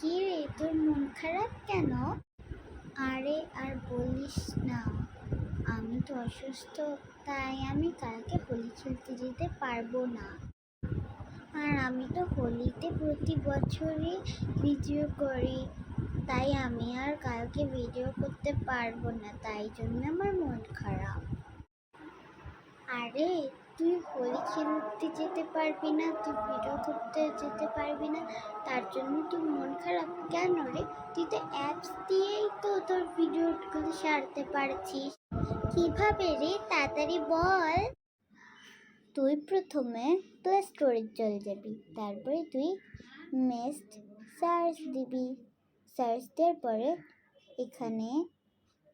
কি রে, তোর মন খারাপ কেন? আরে, আর বলিস না, আমি তো অসুস্থ, তাই আমি কালকে হোলি খেলতে যেতে পারব না। আর আমি তো হোলিতে প্রতি বছরই ভিডিও করি, তাই আমি আর কালকে ভিডিও করতে পারব না, তাই জন্য আমার মন খারাপ। আরে তুই হোলি খেলতে যেতে পারবি না, তুই ভিডিও করতে যেতে পারবি না, তার জন্য তুই মন খারাপ কেন রে? তুই তো অ্যাপস দিয়েই তো তোর ভিডিওগুলো সারতে পারছিস। কীভাবে রে? তাড়াতাড়ি বল। তুই প্রথমে প্লে স্টোরে চলে যাবি, তারপরে তুই মেস্ট সার্চ দিবি। সার্চ দেওয়ার পরে এখানে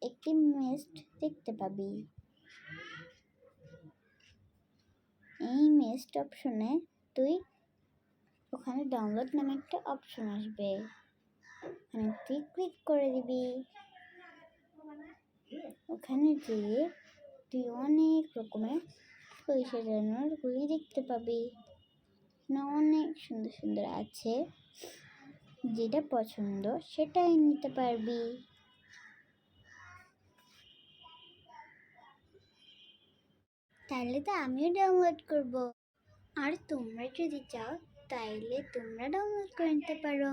একটি মেস্ট দেখতে পাবি। এই অপশনে তুই ওখানে ডাউনলোড নামে একটা অপশন আসবে। ওখানে তুই ক্লিক করে দিবি। ওখানে যেয়ে তুই অনেক রকমের ফুল সাজানোর গুলি দেখতে পাবি। অনেক সুন্দর সুন্দর আছে। যেটা পছন্দ সেটাই নিতে পারবি। তাহলে তো আমিও ডাউনলোড করব। আর তোমরা যদি চাও, তাইলে তোমরা ডাউনলোড করে নিতে পারো।